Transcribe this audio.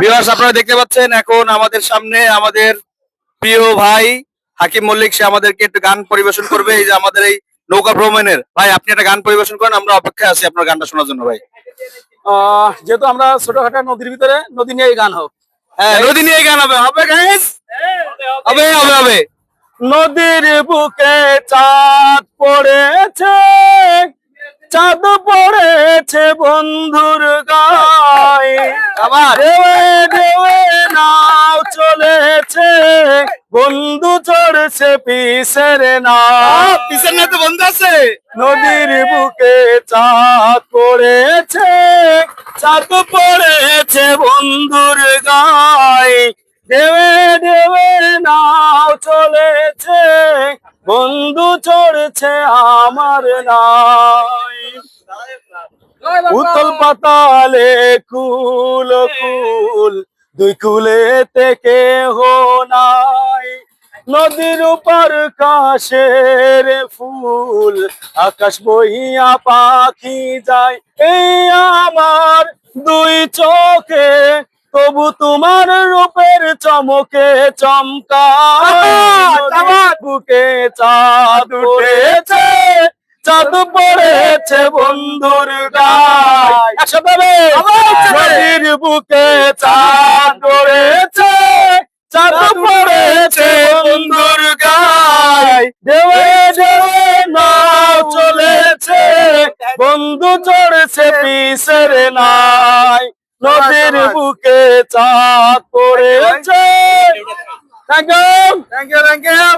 Viewers আপনারা দেখতে পাচ্ছেন এখন আমাদের সামনে আমাদের প্রিয় ভাই হাকিম মল্লিক সে আমাদেরকে একটু গান পরিবেশন করবে। এই যে আমাদের এই নৌকা ভ্রমণের। ভাই আপনি একটা গান পরিবেশন করেন আমরা অপেক্ষায় আছি আপনার গানটা শোনার জন্য ভাই। যেহেতু আমরা ছোটখাটো নদীর ভিতরে নদী নিয়ে গান হোক। হ্যাঁ নদী নিয়ে গান হবে। হবে গাইস হবে হবে হবে। নদীর বুকে চাঁদ পড়েছে চাঁদ পড়েছে বন্ধুর গায়ে। আবার। বন্ধু চড়ছে পিসের না। পিছন না তো বন্ধ আছে। নদীর বুকে চাঁদ পড়েছে। চাঁদ পড়েছে বন্ধুর গায়ে। দেবে দেবে নাও চলেছে। বন্ধু চড়ছে আমার নাই। উতল পাতালে কুল কুল। দুই কুলে থেকে হো নাই। নদীর উপর কাশের ফুল আকাশ বইয়া পাখি যায়। এই আমার দুই চোখে তবু তোমার রূপের চমকে চমকা বুকে চাঁদ উঠেছে। চাঁদ পড়েছে বন্ধুর গায়। নদীর বুকে চাঁদ পড়েছে গায় দেওয়ে দেওয়ে নাও চলেছে। বন্ধু চড়েছে পিসের নাই। নদীর বুকে চাঁদ পড়েছে। Thank you thank you thank you